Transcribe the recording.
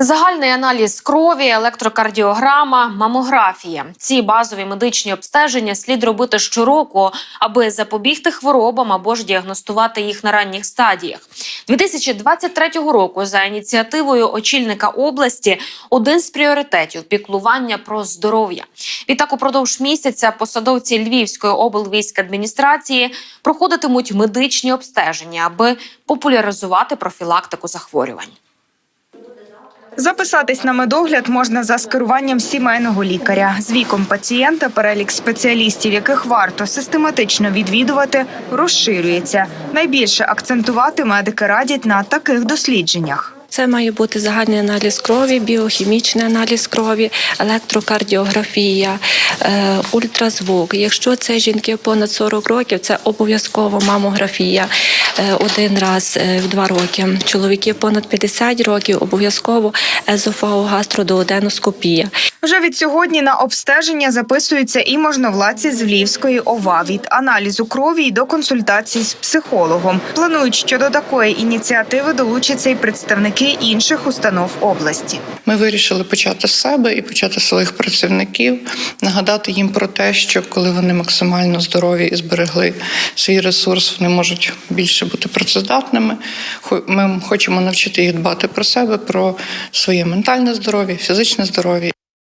Загальний аналіз крові, електрокардіограма, мамографія. Ці базові медичні обстеження слід робити щороку, аби запобігти хворобам або ж діагностувати їх на ранніх стадіях. 2023 року за ініціативою очільника області один з пріоритетів піклування про здоров'я. Відтак, упродовж місяця посадовці Львівської облвійськадміністрації проходитимуть медичні обстеження, аби популяризувати профілактику захворювань. Записатись на медогляд можна за скеруванням сімейного лікаря. З віком пацієнта перелік спеціалістів, яких варто систематично відвідувати, розширюється. Найбільше акцентувати медики радять на таких дослідженнях. Це має бути загальний аналіз крові, біохімічний аналіз крові, електрокардіографія, е, ультразвук. Якщо це жінки понад 40 років, це обов'язково мамографія е, один раз е, в два роки. Чоловіки понад 50 років обов'язково езофагогастродооденоскопія. Вже від сьогодні на обстеження записуються і можновладці з Львівської ОВА від аналізу крові й до консультацій з психологом. Планують, що до такої ініціативи долучаться й представники інших установ області. Ми вирішили почати з себе і почати своїх працівників, нагадати їм про те, що коли вони максимально здорові і зберегли свій ресурс, вони можуть більше бути працездатними. Ми хочемо навчити їх дбати про себе, про своє ментальне здоров'я, фізичне здоров'я.